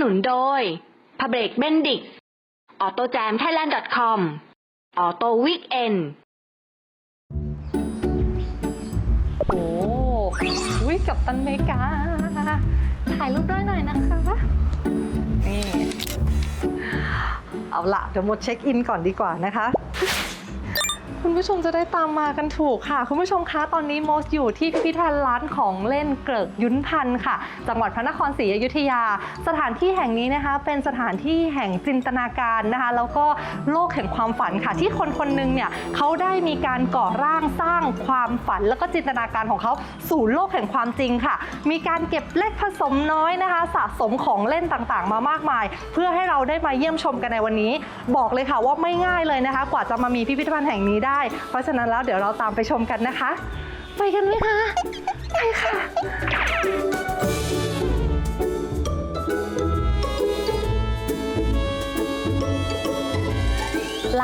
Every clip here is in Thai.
นุนโดย p u b l i c Bendix Auto Jam Thailand com Auto Weekend โอ้วิกับตันเมกา ถ่ายรูปได้หน่อยนะคะนี่เอาละเดี๋ยวหมดเช็คอินก่อนดีกว่านะคะ คุณผู้ชมจะได้ตามมากันถูกค่ะ คุณผู้ชมคะตอนนี้โมสอยู่ที่พิพิธภัณฑ์ร้านของเล่นเกริกยุ้นพันธ์ค่ะ จังหวัดพระนครศรีอยุธยา สถานที่แห่งนี้นะคะ เป็นสถานที่แห่งจินตนาการนะคะ แล้วก็โลกแห่งความฝันค่ะ ที่คนคนหนึงเนี่ยเขาได้มีการก่อร่างสร้างความฝัน แล้วก็จินตนาการของเขาสู่โลกแห่งความจริงค่ะ มีการเก็บเลขผสมน้อยนะคะ สะสมของเล่นต่างๆ มามากมาย เพื่อให้เราได้มาเยี่ยมชมกันในวันนี้ บอกเลยค่ะว่าไม่ง่ายเลยนะคะ กว่าจะมามีพิพิธภัณฑ์แห่งนี้ได้เพราะฉะนั้นแล้วเดี๋ยวเราตามไปชมกันนะคะ ไปกันไหมคะไปค่ะ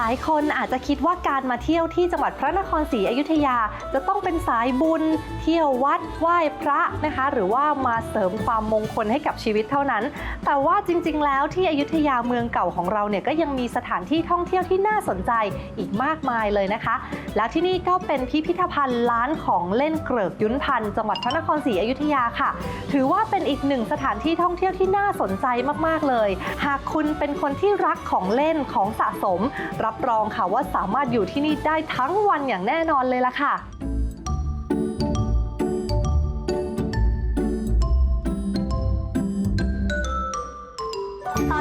ายคนอาจจะคิดว่าการมาเที่ยวที่จังหวัดพระนครศรีอยุธยา จะต้องเป็นสายบุญ เที่ยววัดไหว้พระนะคะ หรือว่ามาเสริมความมงคลให้กับชีวิตเท่านั้น แต่ว่าจริง ๆ แล้วที่อยุธยาเมืองเก่าของเราเนี่ยก็ยังมีสถานที่ท่องเที่ยวที่น่าสนใจอีกมากมายเลยนะคะ แล้วที่นี่ก็เป็นพิพิธภัณฑ์ล้านของเล่นเกริกยุ้นพันจังหวัดพระนครศรีอยุธยาค่ะ ถือว่าเป็นอีกหนึ่งสถานที่ท่องเที่ยวที่น่าสนใจมากๆเลย หากคุณเป็นคนที่รักของเล่นของสะสมรับรองค่ะว่าสามารถอยู่ที่นี่ได้ทั้งวันอย่างแน่นอนเลยล่ะค่ะ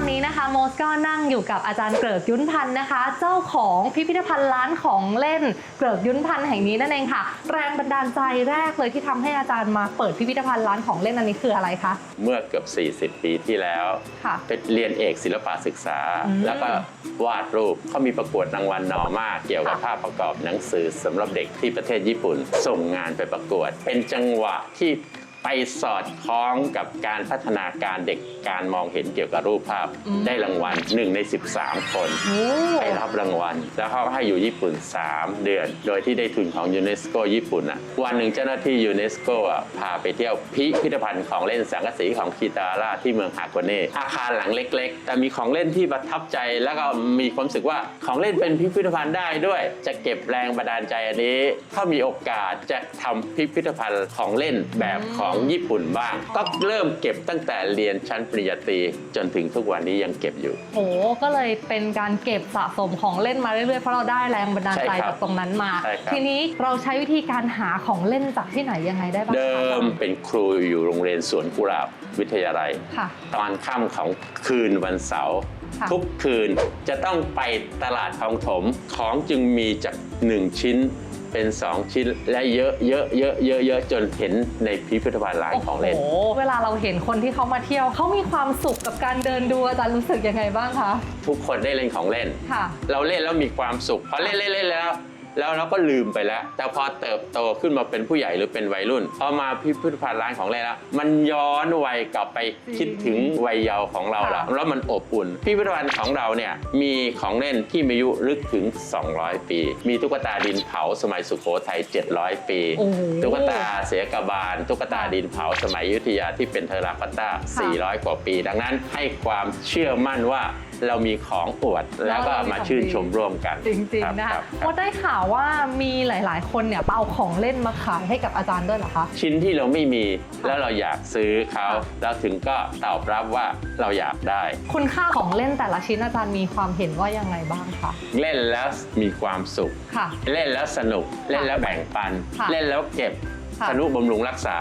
นนี้นะคะโมสก็นั่งอยู่กับอาจารย์เกริกยุ้นพันธ์นะคะ เจ้าของพิพิธภัณฑ์ร้านของเล่นเกริกยุ้นพันธ์แห่งนี้นั่นเองค่ะ แรงบันดาลใจแรกเลยที่ทำให้อาจารย์มาเปิดพิพิธภัณฑ์ร้านของเล่นอันนี้คืออะไรคะเมื่อเกือบ 40 ปีที่แล้วค่ะเป็นเรียนเอกศิลปะศึกษาอืมแล้วก็วาดรูปเขามีประกวดรางวัลนอมากเกี่ยวกับค่ะภาพประกอบหนังสือสำหรับเด็กที่ประเทศญี่ปุ่น ส่งงานไปประกวด เป็นจังหวะที่ ไปสอดคล้องกับการพัฒนาการเด็กการมองเห็นเกี่ยวกับรูปภาพ ได้รางวัล1ใน 13 คนโอ้ไปรับรางวัล แล้วเขาให้อยู่ญี่ปุ่น 3 เดือน โดยที่ได้ทุนของยูเนสโกญี่ปุ่นอะวันหนึ่งเจ้าหน้าที่ยูเนสโกอะพาไปเที่ยวพิพิธภัณฑ์ของเล่นสังกะสีของคิตาร่าที่เมืองฮาโกเน่อาคารหลังเล็ก ๆ แต่มีของเล่นที่ประทับใจแล้วก็มีความรู้สึกว่าของเล่นเป็นพิพิธภัณฑ์ได้ด้วย จะเก็บแรงบันดาลใจอันนี้ ถ้ามีโอกาสจะทำพิพิธภัณฑ์ของเล่นแบบของญี่ปุ่นบ้าง ก็เริ่มเก็บตั้งแต่เรียนชั้นปริญญาตรีจนถึงทุกวันนี้ยังเก็บอยู่โหก็เลยเป็นการเก็บสะสมของเล่นมาเรื่อยๆ เพราะเราได้แรงบันดาลใจใช่ครับจากตรงนั้นมา ใช่ครับ ทีนี้เราใช้วิธีการหาของเล่นจากที่ไหนยังไงได้บ้างคะเดิมเป็นครูอยู่โรงเรียนสวนกุหลาบวิทยาลัย ค่ะ ตอนค่ำของคืนวันเสาร์ค่ะ ทุกคืนจะต้องไปตลาดคลองถมของจึงมีจาก 1 ชิ้น เป็น 2 ชิ้นและเยอะเยอะเยอะเยอะเยอะจนเห็นในพิพิธภัณฑ์ร้านของเล่น โอ้โหเวลาเราเห็นคนที่เขามาเที่ยวเขามีความสุขกับการเดินดูอาจารย์รู้สึกยังไงบ้างคะ ทุกคนได้เล่นของเล่น ค่ะ เราเล่นแล้วมีความสุขพอเล่นเล่นเล่นแล้ว แล้วเราก็ลืมไปแล้ว แต่พอเติบโตขึ้นมาเป็นผู้ใหญ่หรือเป็นวัยรุ่นพอมาพิพิธภัณฑ์ร้านของเล่นแล้วมันย้อนวัยกลับไปคิดถึงวัยเยาว์ของเราแล้วค่ะแล้วมันอบอุ่นพิพิธภัณฑ์ของเราเนี่ยมีของเล่นที่มีอายุลึกถึง 200 ปี มีตุ๊กตาดินเผาสมัยสุโขทัย700 ปีโอ้โหตุ๊กตาเสียกบาล ตุ๊กตาดินเผาสมัยอยุธยาที่เป็นเทอราคอตต้า400 กว่าปี ดังนั้นให้ความเชื่อมั่นว่าเรามีของอวดแล้วก็มาชื่นชมร่วมกัน จริงคบๆนะคะรับครับว่าได้ข่าวว่ามีหลาย ๆ คนเนี่ยเอาของเล่นมาขายให้กับอาจารย์ด้วยเหรอคะ ชิ้นที่เราไม่มีแล้วเราอยากซื้อเขาแล้วถึงก็ตอบรับว่าเราอยากได้ คุณค่าของเล่นแต่ละชิ้นอาจารย์มีความเห็นว่ายังไงบ้างคะ เล่นแล้วมีความสุข ค่ะ เล่นแล้วสนุก เล่นแล้วแบ่งปัน ค่ะ เล่นแล้วเก็บ ค่ะ ทนุบำรุงรักษา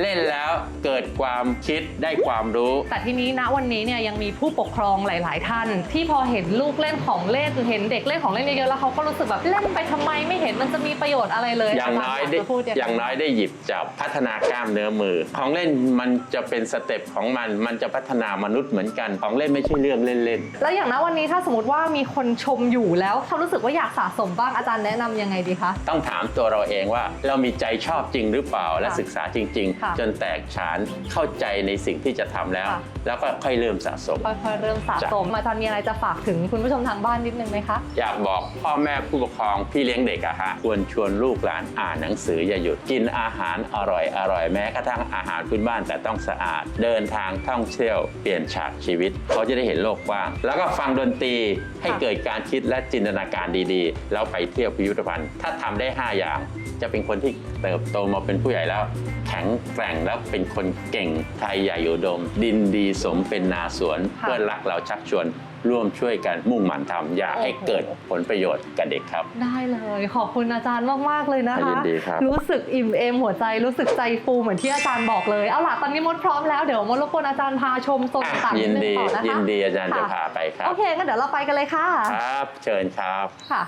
เล่นแล้วเกิดความคิดได้ความรู้ แต่ทีนี้ณวันนี้เนี่ยยังมีผู้ปกครองหลาย ๆ ท่าน ที่พอเห็นลูกเล่นของเล่นเห็นเด็กเล่นของเล่นเยอะๆแล้วเขาก็รู้สึกแบบเล่นไปทำไมไม่เห็นมันจะมีประโยชน์อะไรเลยอย่างน้อยได้จรจะพูดยังไงอย่างน้อยได้หยิบจับพัฒนากล้ามเนื้อมือ ของเล่นมันจะเป็นสเต็ปของมัน มันจะพัฒนามนุษย์เหมือนกัน ของเล่นไม่ใช่เรื่องเล่นแล้วอย่างณวันนี้ถ้าสมมติว่ามีคนชมอยู่แล้วเขารู้สึกว่าอยากสะสมบ้างอาจารย์แนะนำยังไงดีคะ ๆต้องถามตัวเราเองว่า เรามีใจชอบจริงหรือรือเปล่าและค่ะศึกษาจริงค่ะๆจนแตกฉานเข้าใจในสิ่งที่จะทำแล้วค่ะแล้วก็ค่อยเริ่มสะสม ค่อยๆเริ่มสะสมอาจารย์มีอะไรจะฝากถึงคุณผู้ชมทางบ้านนิดนึงไหมคะอยากบอกพ่อแม่ผู้ปกครองพี่เลี้ยงเด็กอะฮะควรชวนลูกหลานอ่านหนังสืออย่าหยุดกินอาหารอร่อยอร่อยแม้กระทั่งอาหารพื้นบ้านแต่ต้องสะอาด เดินทางท่องเที่ยวเปลี่ยนฉากชีวิต เขาจะได้เห็นโลกกว้าง แล้วก็ฟังดนตรีให้ค่ะเกิดการคิดและจินตนาการดีๆ แล้วไปเที่ยวพิพิธภัณฑ์ ถ้าทำได้ 5 อย่าง จะเป็นคนที่เติบโตมาเป็นผู้ใหญ่แล้ว แข็งแกร่งแล้วเป็นคนเก่งไทยใหญ่อุดม ดินดีสมเป็นนาสวนค่ะเพื่อนรักเราชักชวนร่วมช่วยกันมุ่งหมั่นทำอย่าให้โอ้โหเกิดผลประโยชน์กับเด็กครับ ได้เลยขอบคุณอาจารย์มาก ๆ เลยนะคะยินดีครับรู้สึกอิ่มเอมหัวใจรู้สึกใจฟูเหมือนที่อาจารย์บอกเลยเอาล่ะตอนนี้มดพร้อมแล้วเดี๋ยวมดรบกวนอาจารย์พาชมโซนอะต่างๆยินนิดนึงดีต่อนะคะยินดีอาจารย์จะค่พาไปครับโอเคงั้นเดี๋ยวเราไปกันเลยค่ะครับ เชิญครับค่ะ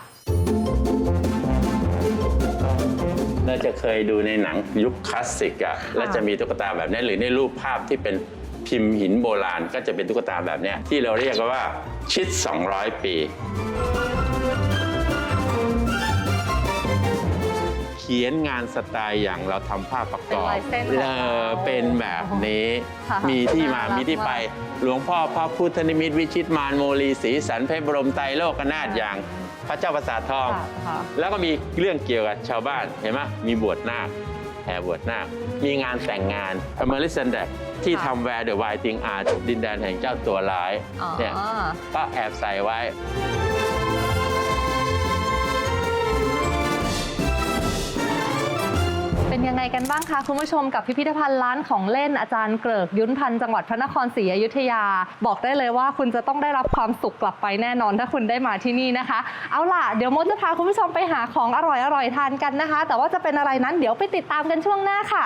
เราจะเคยดูในหนังยุคคลาสสิกอะแล้วจะมีตุ๊กตาแบบนี้หรือในรูปภาพที่เป็นพิมพ์หินโบราณก็จะเป็นตุ๊กตาแบบเนี้ยที่เราเรียกกันว่าชิด 200 ปี เขียนงานสไตล์อย่างเราทำภาพประกอบเป็นลายเส้นของเอเราอเป็นแบบนี้ค่ะมีที่มาน่ารักมีที่ไปมากหลวงพ่อพระพุทธนิมิตรวิชิตมารโมลีศรีสันเพชรบรมไตรโลกนาถอย่าง พระเจ้าประสาททองค่ะค่ะแล้วก็มีเรื่องเกี่ยวกับชาวบ้านเห็นไหมมีบวชนาคแห่บวชนาค มีงานแต่งงานอเมริสันแดกที่ค่ะทำแวร์เดอะไวติงอาร์ดินแดนแห่งเจ้าตัวร้ายอ๋อเนี่ยก็แอบใส่ไว้ เป็นยังไงกันบ้างคะคุณผู้ชมกับพิพิธภัณฑ์ร้านของเล่นอาจารย์เกริกยุ้นพันธ์จังหวัดพระนครศรีอยุธยา บอกได้เลยว่าคุณจะต้องได้รับความสุขกลับไปแน่นอนถ้าคุณได้มาที่นี่นะคะ เอาล่ะเดี๋ยวมดจะพาคุณผู้ชมไปหาของอร่อยๆทานกันนะคะ แต่ว่าจะเป็นอะไรนั้นเดี๋ยวไปติดตามกันช่วงหน้าค่ะ